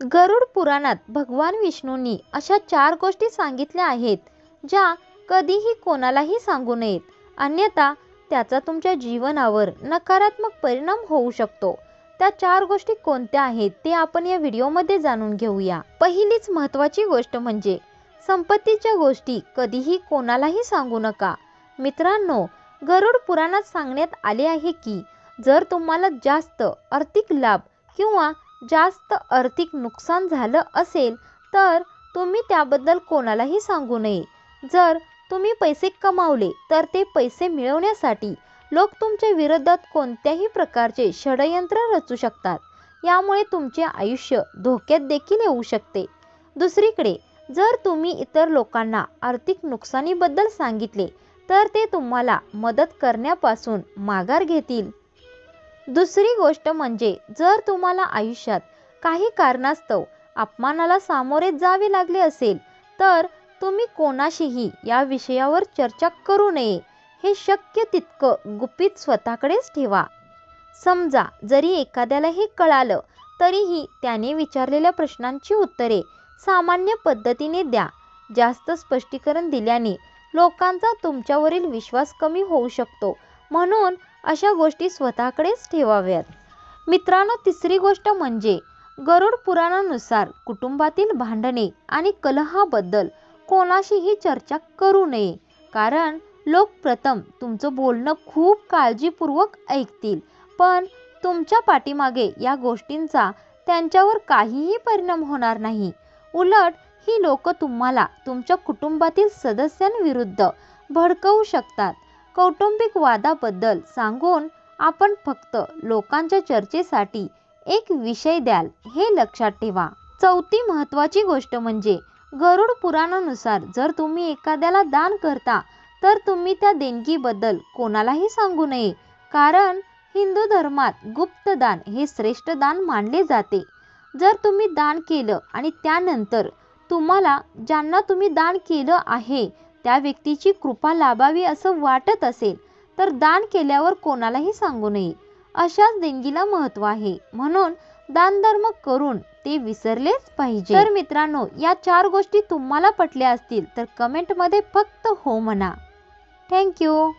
गरुड पुराणात भगवान विष्णूंनी अशा चार गोष्टी सांगितल्या आहेत ज्या कधीही कोणालाही सांगू नयेत. अन्यथा त्याचा तुमच्या जीवनावर नकारात्मक परिणाम होऊ शकतो. त्या चार गोष्टी कोणत्या आहेत ते आपण या व्हिडिओमध्ये जाणून घेऊया. पहिलीच महत्त्वाची गोष्ट म्हणजे संपत्तीच्या गोष्टी कधीही कोणालाही सांगू नका. मित्रांनो गरुड पुराणात सांगण्यात आले आहे की जर तुम्हाला जास्त आर्थिक लाभ किंवा जास्त आर्थिक नुकसान झालं असेल तर तुम्ही त्याबद्दल कोणालाही सांगू नये. जर तुम्ही पैसे कमावले तर ते पैसे मिळवण्यासाठी लोक तुमच्या विरोधात कोणत्याही प्रकारचे षडयंत्र रचू शकतात. यामुळे तुमचे आयुष्य धोक्यात देखील येऊ शकते. दुसरीकडे जर तुम्ही इतर लोकांना आर्थिक नुकसानीबद्दल सांगितले तर ते तुम्हाला मदत करण्यापासून माघार घेतील. दुसरी गोष्ट म्हणजे जर तुम्हाला आयुष्यात काही कारणास्तव अपमानाला सामोरे जावे लागले असेल तर तुम्ही कोणाशीही या विषयावर चर्चा करू नये. हे शक्य तितकं गुपित स्वतःकडेच ठेवा. समजा जरी एखाद्याला हे कळालं तरीही त्याने विचारलेल्या प्रश्नांची उत्तरे सामान्य पद्धतीने द्या. जास्त स्पष्टीकरण दिल्याने लोकांचा तुमच्यावरील विश्वास कमी होऊ शकतो. म्हणून अशा गोष्टी स्वतःकडेच ठेवाव्यात. मित्रांनो तिसरी गोष्ट म्हणजे गरुड पुराणानुसार कुटुंबातील भांडणे आणि कलहाबद्दल कोणाशीही चर्चा करू नये. कारण लोक प्रथम तुमचं बोलणं खूप काळजीपूर्वक ऐकतील पण तुमच्या पाठीमागे या गोष्टींचा त्यांच्यावर काहीही परिणाम होणार नाही. उलट ही लोक तुम्हाला तुमच्या कुटुंबातील सदस्यांविरुद्ध भडकवू शकतात. कौटुंबिक वादाबद्दल सांगून आपण फक्त लोकांच्या चर्चेसाठी एक विषय द्याल हे लक्षात ठेवा. चौथी महत्त्वाची गोष्ट म्हणजे गरुड पुराणानुसार जर तुम्ही एखाद्याला दान करता तर तुम्ही त्या देणगीबद्दल कोणालाही सांगू नये. कारण हिंदू धर्मात गुप्त दान हे श्रेष्ठ दान मानले जाते. जर तुम्ही दान केलं आणि त्यानंतर तुम्हाला ज्यांना तुम्ही दान केलं आहे त्या व्यक्तीची कृपा लाभावी असं वाटत असेल तर दान केल्यावर कोणालाही सांगू नये. अशाच देणगीला महत्त्व आहे. म्हणून दानधर्म करून ते विसरलेच पाहिजे. तर मित्रांनो या चार गोष्टी तुम्हाला पटल्या असतील तर कमेंटमध्ये फक्त हो म्हणा. थँक्यू